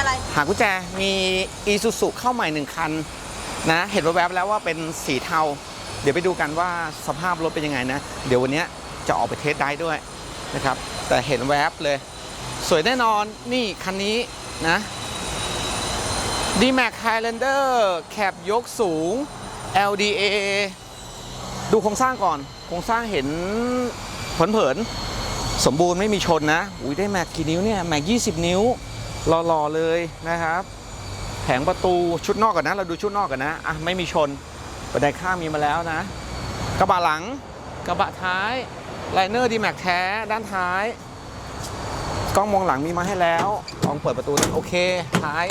อะไร หากุญแจมีอีซูซุเข้าใหม่หนึ่งคันนะเห็นแวบๆแล้วว่าเป็นสีเทา เดี๋ยวไปดูกันว่าสภาพรถเป็นยังไงนะ เดี๋ยววันนี้จะออกไปเทสได้ด้วยนะครับ แต่เห็นแวบเลย สวยแน่นอนนี่คันนี้นะ d m a x Highlander แคบยกสูง LDA ดูโครงสร้างก่อน โครงสร้างเห็นเผินๆสมบูรณ์ไม่มีชนนะ อุ้ยได้แม็กกี่นิ้วเนี่ย แม็ก 20 นิ้ว หล่อๆเลยนะครับแผงประตูชุดนอกก่อนนะ เราดูชุดนอกก่อนนะอะไม่มีชนบันไดข้างมีมาแล้วนะ กระบะหลังกระบะท้ายไลเนอร์ดีแม็กแท้ด้านท้ายกล้องมองหลังมีมาให้แล้วลองเปิดประตูนั้นโอเค ท้าย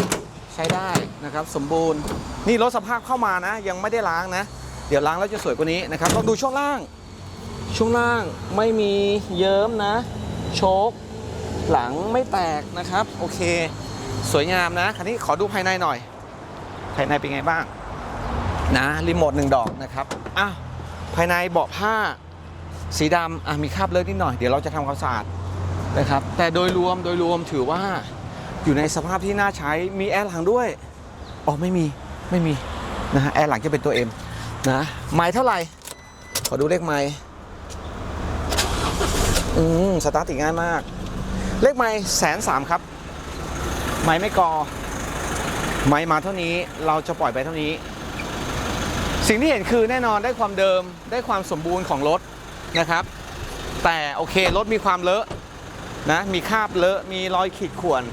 ใช้ได้นะครับ สมบูรณ์ นี่รถสภาพเข้ามานะ ยังไม่ได้ล้างนะ เดี๋ยวล้างแล้วจะสวยกว่านี้นะครับลองดูช่วงล่าง ช่วงล่างไม่มีเยิ้มนะ โชค หลังไม่แตกนะครับ โอเค สวยงามนะ คันนี้ขอดูภายในหน่อย ภายในเป็นไงบ้าง นะ รีโมทหนึ่งดอกนะครับอะภายในเบาะผ้า สีดำอะมีคราบเลือดนิดหน่อย เดี๋ยวเราจะทำความสะอาดนะครับ แต่โดยรวมโดยรวมถือว่าอยู่ในสภาพที่น่าใช้ มีแอร์หลังด้วย อ๋อ ไม่มี ไม่มี นะฮะ แอร์หลังจะเป็นตัวเอ็มนะ ไม้เท่าไหร่ ขอดูเลขไม้อืม สตาร์ทติดง่ายมาก เลขไม้แสนสามครับ ไม้ไม่กอ ไม้มาเท่านี้เราจะปล่อยไปเท่านี้ สิ่งที่เห็นคือแน่นอนได้ความเดิมได้ความสมบูรณ์ของรถนะครับ แต่โอเครถมีความเลอะนะมีคราบเลอะมีรอยขีดข่วน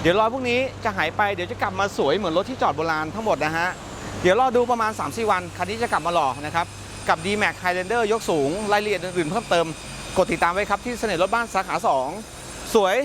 เดี๋ยวรอยพวกนี้จะหายไปเดี๋ยวจะกลับมาสวยเหมือนรถที่จอดโบราณทั้งหมดนะฮะเดี๋ยวรอดูประมาณ 3-4 วัน คันนี้จะกลับมาหล่อนะครับกับ D-Max Highlander ยกสูง รายละเอียดอื่นเพิ่มเติม กดติดตามไว้ครับที่เสน่ห์รถบ้านสาขา 2 สวย